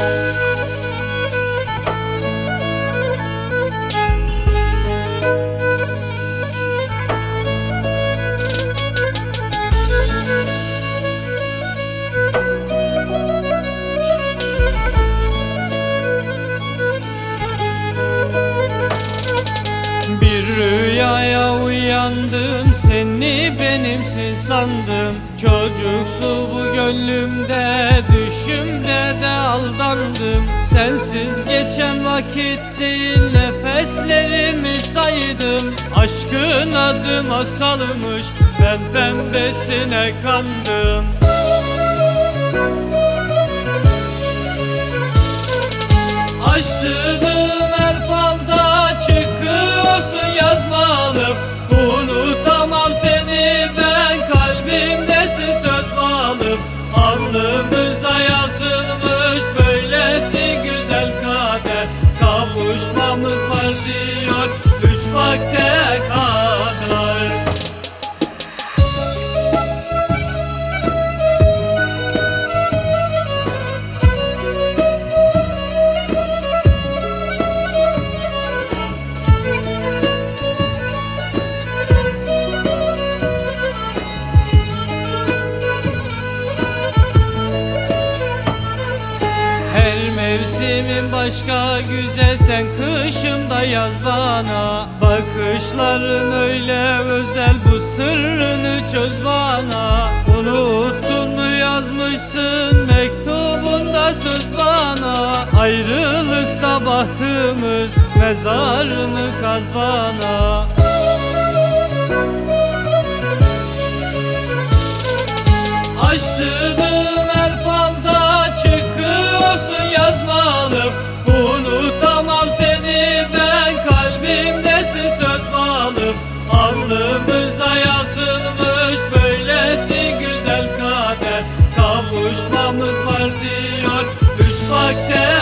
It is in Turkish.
Música uyandım seni benimsiz sandım. Çocuksu bu gönlümde düşümde de aldandım. Sensiz geçen vakit değil nefeslerimi saydım. Aşkın adı masalmış ben pembesine kandım üç vakte kadar mevsimin başka güzel sen kışımda yaz bana. Bakışların öyle özel bu sırrını çöz bana. Unuttun mu yazmışsın mektubunda söz bana. Ayrılıksa bahtımız mezarını kaz bana alalım Alnımıza yazılmış böylesi güzel kader. Kavuşmamız var diyor. Üç vakte